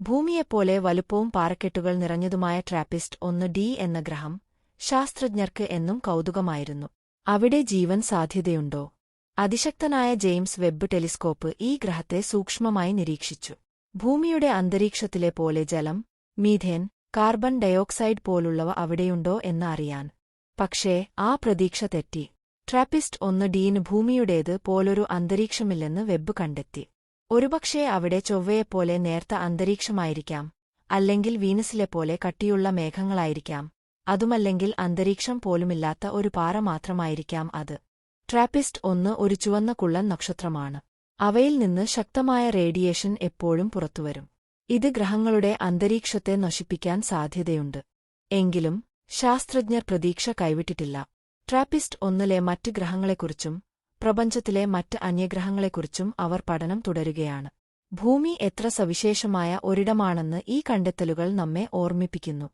ഭൂമിയെപ്പോലെ വലുപ്പവും പാറക്കെട്ടുകൾ നിറഞ്ഞതുമായ ട്രാപ്പിസ്റ്റ് ഒന്ന് ഡി എന്ന ഗ്രഹം ശാസ്ത്രജ്ഞർക്ക് എന്നും കൗതുകമായിരുന്നു. അവിടെ ജീവൻ സാധ്യതയുണ്ടോ? അതിശക്തനായ ജെയിംസ് വെബ് ടെലിസ്കോപ്പ് ഈ ഗ്രഹത്തെ സൂക്ഷ്മമായി നിരീക്ഷിച്ചു. ഭൂമിയുടെ അന്തരീക്ഷത്തിലെ പോലെ ജലം മീഥേൻ കാർബൺ ഡയോക്സൈഡ് പോലുള്ളവ അവിടെയുണ്ടോ എന്ന് അറിയാൻ. പക്ഷേ ആ പ്രതീക്ഷ തെറ്റി. ട്രാപ്പിസ്റ്റ് ഒന്ന് ഡീന് ഭൂമിയുടേത് പോലൊരു അന്തരീക്ഷമില്ലെന്ന് വെബ് കണ്ടെത്തി. ഒരുപക്ഷേ അവിടെ ചൊവ്വയെപ്പോലെ നേർത്ത അന്തരീക്ഷമായിരിക്കാം അല്ലെങ്കിൽ വീനസിലെപ്പോലെ കട്ടിയുള്ള മേഘങ്ങളായിരിക്കാം അതുമല്ലെങ്കിൽ അന്തരീക്ഷം പോലുമില്ലാത്ത ഒരു പാറ മാത്രമായിരിക്കാം അത്. ട്രാപ്പിസ്റ്റ് ഒന്ന് ഒരു ചുവന്ന കുള്ളൻ നക്ഷത്രമാണ്. അവയിൽ നിന്ന് ശക്തമായ റേഡിയേഷൻ എപ്പോഴും പുറത്തുവരും. ഇത് ഗ്രഹങ്ങളുടെ അന്തരീക്ഷത്തെ നശിപ്പിക്കാൻ സാധ്യതയുണ്ട്. എങ്കിലും ശാസ്ത്രജ്ഞർ പ്രതീക്ഷ കൈവിട്ടിട്ടില്ല. ട്രാപ്പിസ്റ്റ് ഒന്നിലെ മറ്റ് ഗ്രഹങ്ങളെക്കുറിച്ചും പ്രപഞ്ചത്തിലെ മറ്റ് അന്യഗ്രഹങ്ങളെക്കുറിച്ചും അവർ പഠനം തുടരുകയാണ്. ഭൂമി എത്ര സവിശേഷമായ ഒരിടമാണെന്ന് ഈ കണ്ടെത്തലുകൾ നമ്മെ ഓർമ്മിപ്പിക്കുന്നു.